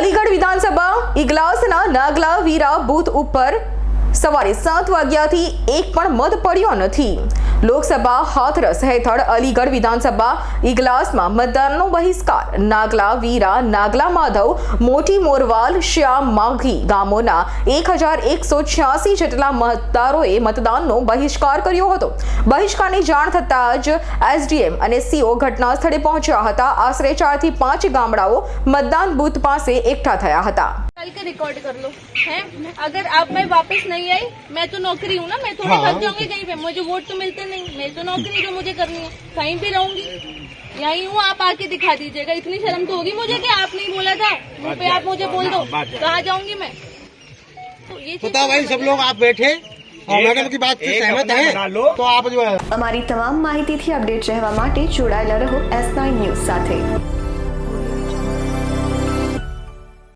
અલીગઢ વિધાનસભા ઇગલાસના નાગલા વીરા બૂથ ઉપર સવારે સાત વાગ્યાથી એક પણ મત પડ્યો નથી. લોકસભા હાથરસ હેઠળ અલીગઢ વિધાનસભા ઇગલાસમાં મતદાનનો બહિષ્કાર. નાગલા વીરા, નાગલા માધવ, મોટી મોરવાલ, શ્યામ માઘી ગામોના એક હજાર એકસો છ્યાસી જેટલા મતદારોએ મતદાનનો બહિષ્કાર કર્યો હતો. બહિષ્કારની જાણ થતાં જ એસડીએમ અને સીઓ ઘટના સ્થળે પહોંચ્યા હતા. આશરે ચારથી પાંચ ગામડાઓ મતદાન બૂથ પાસે એકઠા થયા હતા. कल के रिकॉर्ड कर लो हैं अगर आप मैं वापस नहीं आई मैं तो नौकरी हूँ ना मैं थोड़ी हाँ। भाग जाऊंगी कहीं पे मुझे वोट तो मिलते नहीं मेरी तो नौकरी जो मुझे करनी है कहीं भी रहूंगी यहीं हूँ आप आके दिखा दीजिएगा इतनी शर्म तो होगी मुझे कि आप नहीं बोला था मुंह पे आप मुझे बोल दो कहाँ जाऊंगी मैं तो ये चीज़ बताओ भाई सब लोग आप बैठे और मैडम की बात से एक सहमत अपना बना लो। है तो आप जो है અમારી તમામ માહિતીથી અપડેટ રહેવા માટે જોડાયેલા રહો એસ નાઇન ન્યૂઝ સાથે